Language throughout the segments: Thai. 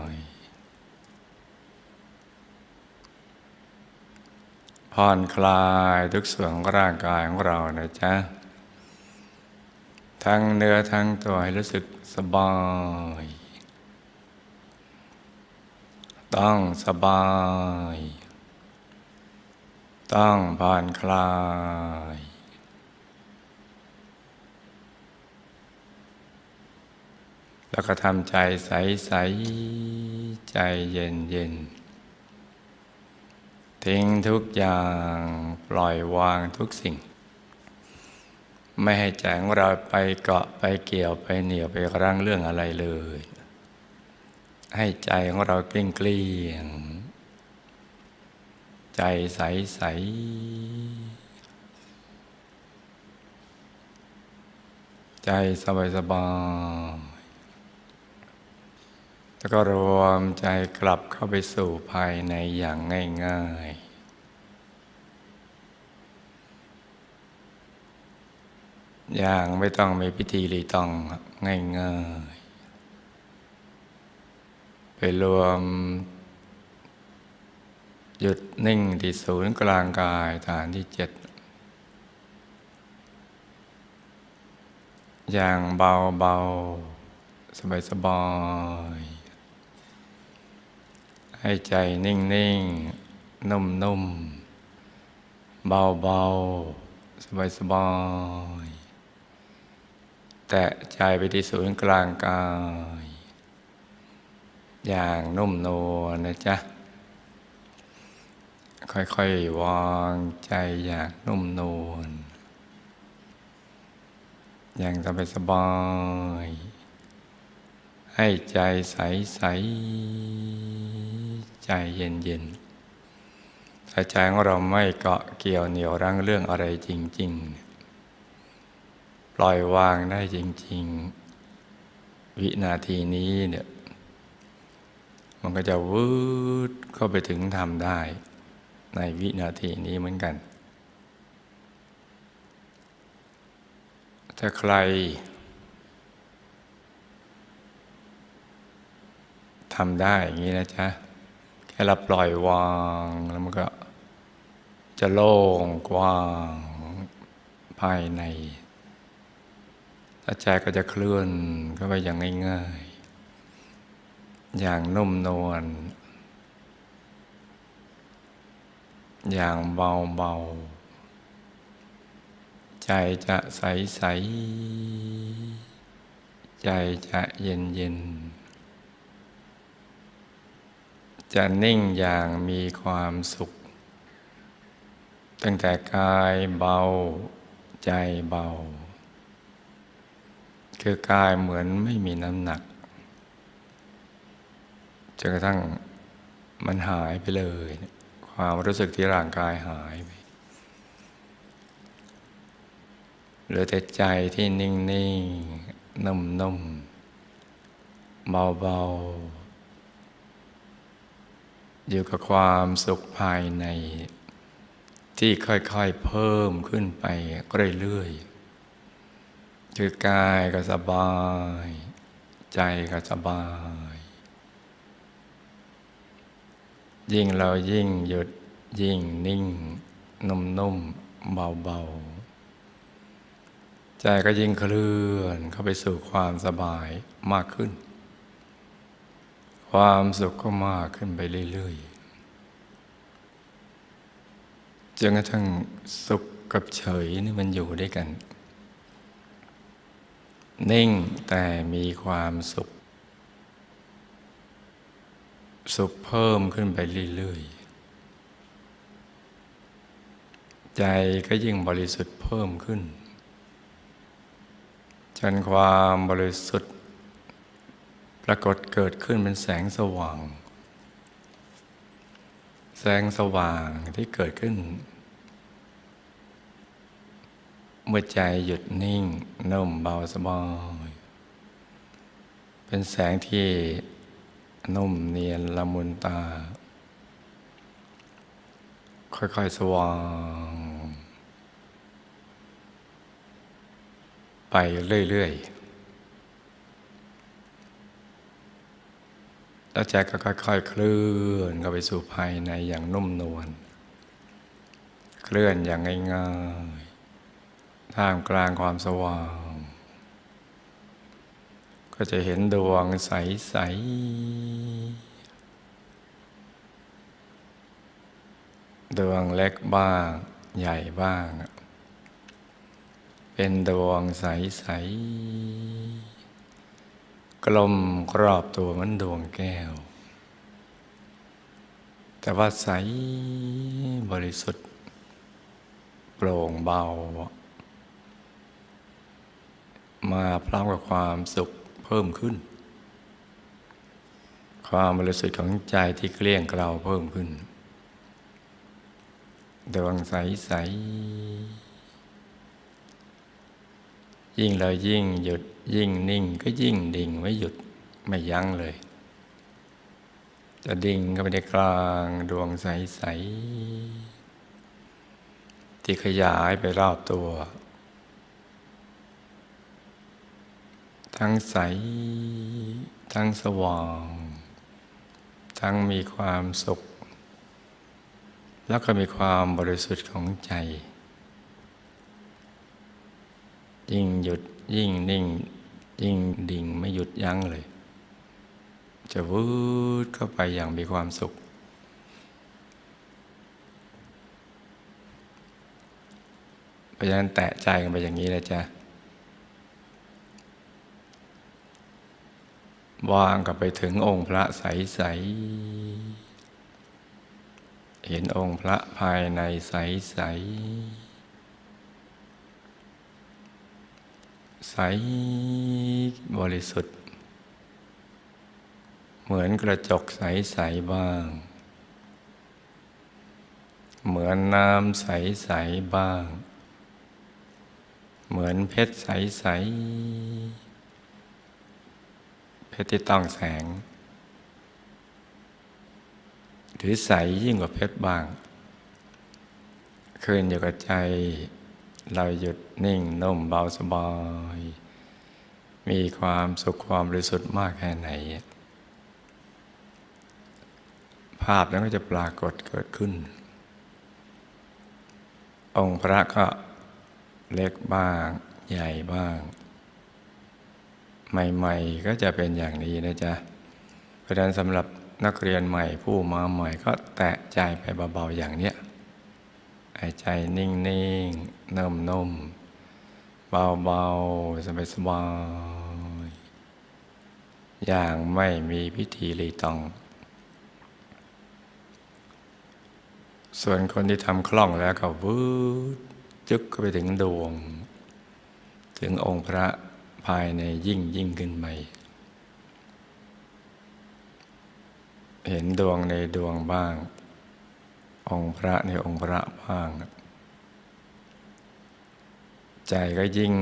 ย ผ่อนคลายทุกส่วนของร่างกายของเรานะจ๊ะ ทั้งเนื้อทั้งตัวให้รู้สึกสบาย ต้องสบาย ต้องผ่อนคลาย แล้วก็ทำใจใสใสๆใจเย็นเย็นๆ ทิ้งทุกอย่างปล่อยวางทุกสิ่ง ไม่ให้ใจของเราไปเกาะไปเกี่ยวไปเหนี่ยวไปรั้งเรื่องอะไรเลย ให้ใจของเราเกลี้ยงเกลี้ยง ใจใสใสใจสบายสบาย แล้วก็รวมใจกลับเข้าไปสู่ภายในอย่างง่าย ๆอย่างไม่ต้องมีพิธีรีตองง่ายๆไปรวม หยุดนิ่งที่ศูนย์กลางกายฐานที่เจ็ดอย่างเบาเบาสบายสบายๆ ให้ใจนิ่งนิ่งนุ่มนุ่มๆเบาเบาสบายสบายๆแตะใจไปที่ศูนย์กลางกาย อย่างนุ่มนวลนะจ๊ะ ค่อยๆวางใจอย่างนุ่มนวลอย่างสบายสบายๆให้ใจใสๆ ใจเย็นๆถ้าใจของเราไม่เกาะเกี่ยวเหนี่ยวรั้งเรื่องอะไรจริง ๆ ปล่อยวางได้จริง ๆ วินาทีนี้เนี่ยมันก็จะวืดเข้าไปถึงทำได้ ในวินาทีนี้เหมือนกัน ถ้าใครทำได้อย่างนี้นะจ๊ะ แค่เราปล่อยวางแล้วมันก็ จะโล่งกว้างภายในใจก็จะเคลื่อนเข้าไปอย่างง่าย ๆ อย่างนุ่มนวล อย่างเบาเบาๆใจจะใสใส ๆ ใจจะเย็นเย็นๆ จะนิ่งอย่างมีความสุข ตั้งแต่กายเบาใจเบา คือกายเหมือนไม่มีน้ำหนักจนกระทั่งมันหายไปเลย ความรู้สึกที่ร่างกายหายไปเหลือแต่ใจที่นิ่งๆนุ่มๆเบาๆ อยู่กับความสุขภายใน ที่ค่อยๆเพิ่มขึ้นไปเรื่อยๆคือกายก็สบาย ใจก็สบาย ยิ่งเรายิ่งหยุดยิ่งนิ่ง นุ่มๆเบาๆ ใจก็ยิ่งเคลื่อนเข้าไปสู่ความสบายมากขึ้น ความสุขก็มากขึ้นไปเรื่อยๆจนกระทั่งสุขกับเฉยนี่มันอยู่ด้วยกัน นิ่งแต่มีความสุข สุขเพิ่มขึ้นไปเรื่อยๆ ใจก็ยิ่งบริสุทธิ์เพิ่มขึ้นจนความบริสุทธิ์ รากฏเกิดขึ้นเป็นแสงสว่าง แสงสว่างที่เกิดขึ้น เมื่อใจหยุดนิ่งนุ่มเบาสบายเป็นแสงที่นุ่มเนียนละมุนตา ค่อยๆสว่าง ไปเรื่อยๆ แล้วใจก็ค่อยๆเคลื่อนเข้าไปสู่ภายในอย่างนุ่มนวล เคลื่อนอย่างง่ายๆ ท่ามกลางความสว่าง ก็จะเห็นดวงใสๆ ดวงเล็กบ้าง ใหญ่บ้าง เป็นดวงใสๆ กลมกรอบตัวมันดวงแก้ว แต่ว่าใสบริสุทธิ์ โปร่งเบา มาพร้อมกับความสุขเพิ่มขึ้น ความบริสุทธิ์ของใจที่เกลี้ยงเกลาเพิ่มขึ้นดวงใสๆยิ่งเรายิ่งหยุด ยิ่งนิ่งก็ยิ่งดิ่งไม่หยุดไม่ยั้งเลย จะดิ่งเข้าไปในกลางดวงใส ๆ ที่ขยายไปรอบตัว ทั้งใส ทั้งสว่าง ทั้งมีความสุข แล้วก็มีความบริสุทธิ์ของใจ ยิ่งหยุด ยิ่งนิ่ง ยิ่งดิ่งไม่หยุดยั้งเลย จะวืดเข้าไปอย่างมีความสุข เพราะฉะนั้นแตะใจกันไปอย่างนี้เลยจ้ะวางกับไปถึงองค์พระใส ๆ เห็นองค์พระภายในใส ๆ ใสบริสุทธิ์ เหมือนกระจกใสๆบ้าง เหมือนน้ำใสๆบ้าง เหมือนเพชรใสๆเพชรที่ต้องแสง หรือใสยิ่งกว่าเพชรบาง คืนอยู่กับใจ เราหยุดนิ่งนุ่มเบาสบาย มีความสุขความบริสุทธิ์มากแค่ไหน ภาพนั้นก็จะปรากฏเกิดขึ้น องค์พระก็เล็กบ้าง ใหญ่บ้าง ใหม่ๆก็จะเป็นอย่างนี้นะจ๊ะ เพราะฉะนั้นสำหรับนักเรียนใหม่ผู้มาใหม่ก็แตะใจไปเบาๆอย่างเนี้ย หายใจนิ่งๆนุ่มๆเบาๆสบายๆอย่างไม่มีพิธีรีตอง ส่วนคนที่ทำคล่องแล้วก็วืดจึกก็ไปถึงดวง ถึงองค์พระภายในยิ่งยิ่งขึ้นไปเห็นดวงในดวงบ้าง องค์พระในองค์พระบ้าง ใจก็ยิ่ง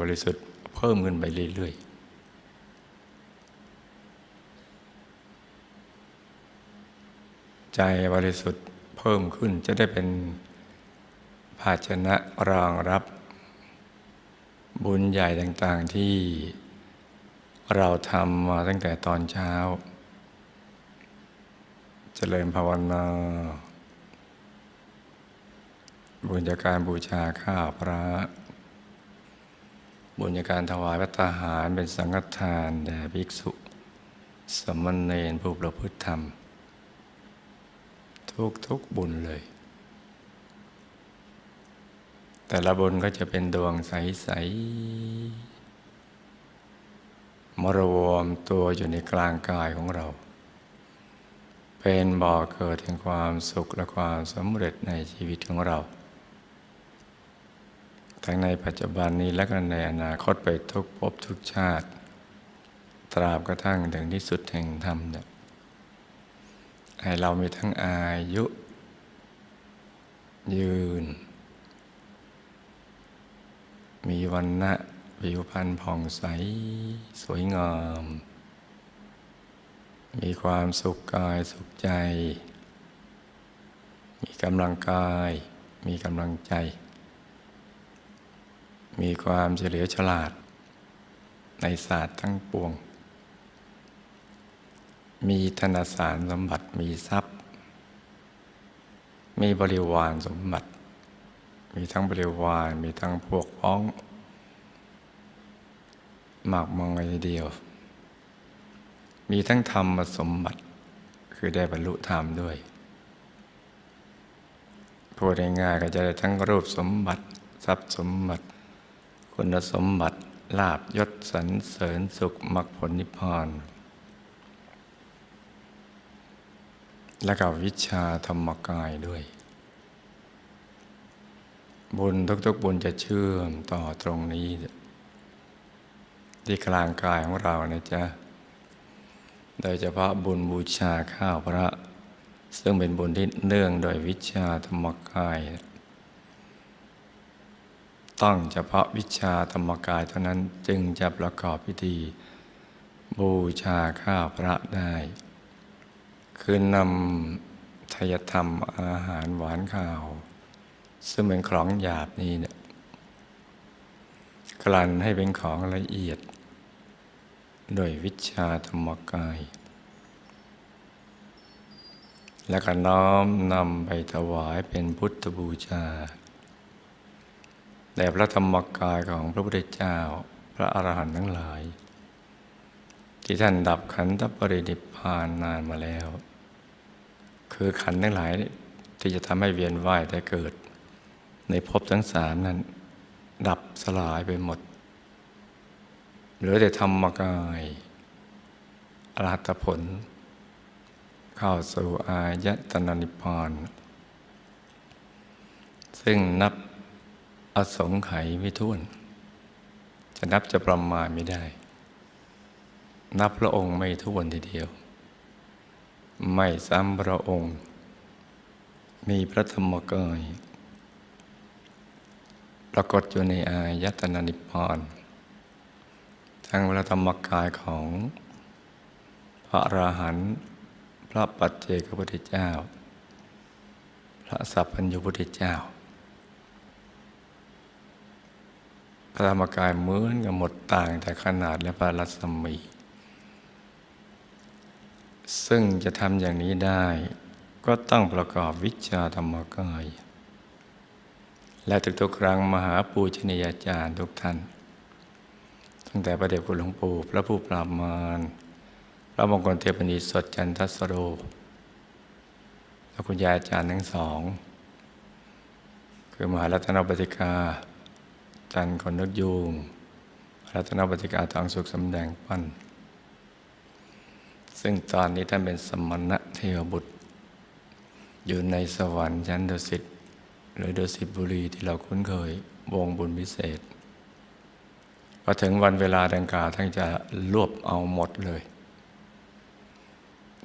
บริสุทธิ์เพิ่มขึ้นไปเรื่อยๆใจบริสุทธิ์เพิ่มขึ้นจะได้เป็นภาชนะรองรับบุญใหญ่ต่างๆที่เราทำมาตั้งแต่ตอนเช้าเจริญภาวนา บุญจากการบูชาข้าวพระ บุญจากการถวายพระตาหารเป็นสังฆทานแด่ภิกษุ สมณเณรผู้ประพฤติธรรม ทุกทุกบุญเลย แต่ละบุญก็จะเป็นดวงใส ๆ มรวมตัวอยู่ในกลางกายของเรา เป็นบ่อเกิดแห่งความสุขและความสำเร็จในชีวิตของเรา ทั้งในปัจจุบันนี้และก็ในอนาคตไปทุกภพทุกชาติ ตราบกระทั่งถึงที่สุดแห่งธรรมเนี่ยให้เรามีทั้งอายุ ยืน มีวันนะผิวพรรณผ่องใส สวยงาม มีความสุขกายสุขใจ มีกำลังกาย มีกำลังใจ มีความเฉลียวฉลาด ในศาสตร์ทั้งปวง มีธนสารสมบัติมีทรัพย์ มีบริวารสมบัติ มีทั้งบริวารมีทั้งพวกพ้องมากมายทีเดียว มีทั้งธรรมสมบัติ คือได้บรรลุธรรมด้วยพูดง่ายๆก็จะได้ทั้งรูปสมบัติ ทรัพย์สมบัติ คุณสมบัติลาบยศสรรเสริญสุขมรรคผลนิพพานและกับวิชาธรรมกายด้วย บุญทุกๆบุญจะเชื่อมต่อตรงนี้ ที่กลางกายของเรานะจ๊ะ โดยเฉพาะบุญบูชาข้าวพระ ซึ่งเป็นบุญที่เนื่องโดยวิชาธรรมกาย ต้องเฉพาะวิชาธรรมกายเท่านั้นจึงจะประกอบพิธี บูชาข้าพระได้ คือนำทยธรรมอาหารหวานข้าว ซึ่งเป็นของหยาบนี้เนี่ยกลั่นให้เป็นของละเอียด โดยวิชาธรรมกาย และก็น้อมนำไปถวายเป็นพุทธบูชา แด่พระธรรมกายของพระพุทธเจ้า พระอรหันต์ทั้งหลาย ที่ท่านดับขันธปรินิพพานนานมาแล้ว คือขันธ์ทั้งหลายที่จะทำให้เวียนว่ายแต่เกิด ในภพทั้งสามนั้น ดับสลายไปหมดเหลือแต่ธรรมกายอรหัตผล เข้าสู่อายตนะนิพพาน ซึ่งนับ อสงไขยไม่ท้วน จะนับจะประมาณไม่ได้ นับพระองค์ไม่ท้วนทีเดียว ไม่ซ้ำพระองค์ มีพระธรรมกายปรากฏอยู่ในอายตนะนิพพานทั้งพระธรรมกายของพระอราหันต์พระปัจเจกพุทธเจ้า พระสัพพัญญุพุทธเจ้า พระธรรมกายเหมือนกับหมดต่างแต่ขนาดและพระรัศมี ซึ่งจะทำอย่างนี้ได้ก็ต้องประกอบวิชาธรรมกาย และทุกๆครั้งมหาปูชนียาจารย์ทุกท่าน ตั้งแต่พระเดชคุณหลวงปู่พระผู้ปราบมารพระมงคลเทพนีสดจันทสโรและคุณยายอาจารย์ทั้งสอง คือมหารัตนปฏิกา จันทร์คนนกยูงรัตนปฏิกาทองสุขสำแดงปั้น ซึ่งตอนนี้ท่านเป็นสมณะเทวบุตร อยู่ในสวรรค์ชั้นดุสิตหรือดุสิตบุรีที่เราคุ้นเคยวงบุญพิเศษพอถึงวันเวลาดังกล่าวท่านจะรวบเอาหมดเลย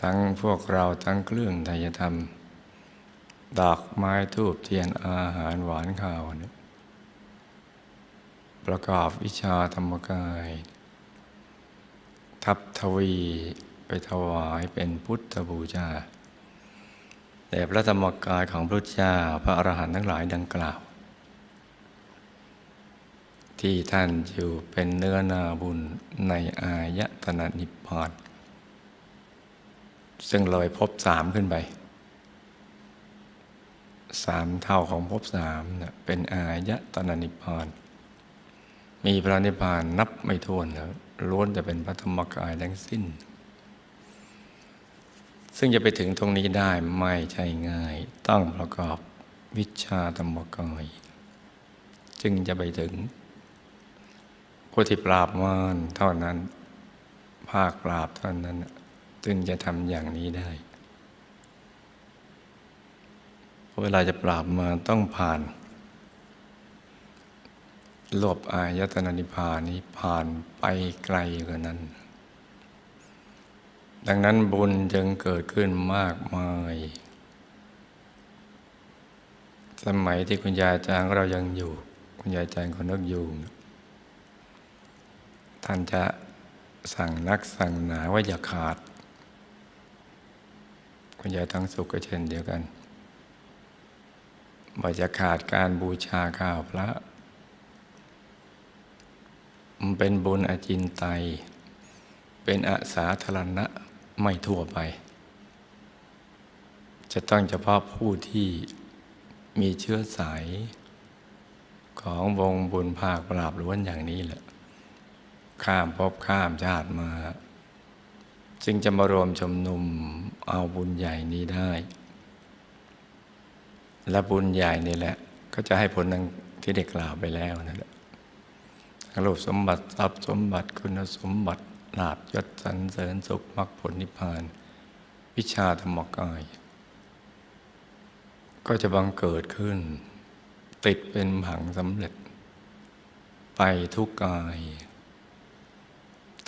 ทั้งพวกเราทั้งเครื่องไทยธรรม ดอกไม้ทูบเทียนอาหารหวานข้าวเนี่ย ประกอบวิชาธรรมกาย ทับทวีไปถวายเป็นพุทธบูชาแต่พระธรรมกายของพระเจ้าพระอรหันต์ทั้งหลายดังกล่าว ที่ท่านอยู่เป็นเนื้อนาบุญในอายตนะนิพพานซึ่งเลยพบสามขึ้นไปสามเท่าของภพสามเนะเป็นอายตนะนิพพาน มีพระนิพพานนับไม่ถ้วนแล้วล้วนแต่เป็นพระธรรมกายทั้งสิ้น ซึ่งจะไปถึงตรงนี้ได้ไม่ใช่ง่าย ต้องประกอบวิชาธรรมกายจึงจะไปถึงผู้ที่ปราบมารเท่านั้น ภาคปราบเท่านั้นจึงจะทำอย่างนี้ได้ เวลาจะปราบมารต้องผ่าน หลบอายตนะนิพพานนี้ผ่านไปไกลกว่านั้น ดังนั้นบุญจึงเกิดขึ้นมากมาย สมัยที่คุณยายจางเรายังอยู่ คุณยายจางคนนึกอยู่ ท่านจะสั่งนักสั่งหนาว่าอย่าขาด คุณยายทั้งสุขก็เช่นเดียวกันว่าจะขาดการบูชาข้าวพระ เป็นบุญอาจินไตย เป็นอาสาธารณะไม่ทั่วไป จะต้องเฉพาะผู้ที่มีเชื้อสาย ของวงบุญภาคปราบล้วนอย่างนี้แหละ ข้ามภพข้ามชาติมาจึงจะมารวมชมนุมเอาบุญใหญ่นี้ได้ และบุญใหญ่นี่แหละ ก็จะให้ผลที่ได้กล่าวไปแล้วนั่นแหละ รูปสมบัติทรัพย์สมบัติคุณสมบัติลาบยศสรรเสริญสุขมรรคผลนิพพาน วิชาธรรมกาย ก็จะบังเกิดขึ้น ติดเป็นผังสำเร็จ ไปทุกกาย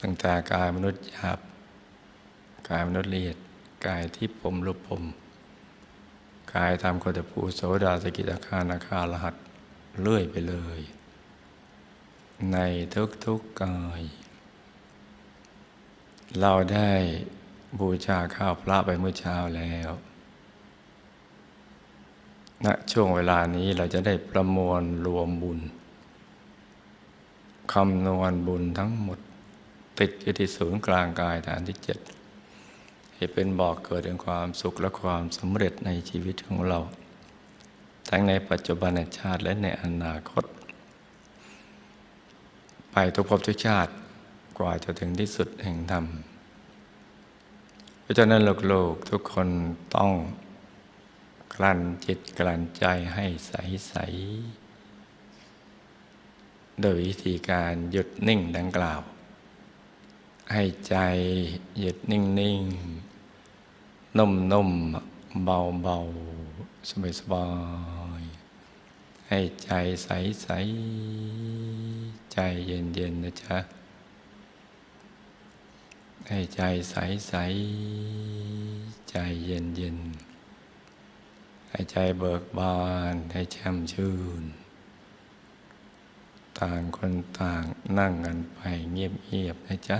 ตั้งแต่กายมนุษย์หยาบกายมนุษย์ละเอียดกายที่ผมรูปผมกายตามโคตภูโสดาสกิตาคานาคาลหัสเลื่อยไปเลย ในทุกๆกกาย เราได้บูชาข้าวพระไปเมื่อเช้าแล้วณนะช่วงเวลานี้เราจะได้ประมวลรวมบุญคำนวณบุญทั้งหมด ติดอยู่ที่ศูนย์กลางกายฐานที่เจ็ดให้เป็นบอกเกิดแห่งความสุขและความสำเร็จในชีวิตของเรา ทั้งในปัจจุบันชาติและในอนาคต ไปทุกภพทุกชาติกว่าจะถึงที่สุดแห่งธรรมเพราะฉะนั้นโลกๆทุกคนต้องกลั้นจิตกลั้นใจให้ใสใสโดยวิธีการหยุดนิ่งดังกล่าว ให้ใจหยุดนิ่งนิ่งนุ่มนุ่มเบาเบาสบายสบายให้ใจใสใส ใจเย็นๆนะจ๊ะ ให้ใจใสๆใจเย็นเย็นๆให้ใจเบิกบานให้แช่มชื่น ต่างคนต่างนั่งกันไปเงียบๆนะจ๊ะ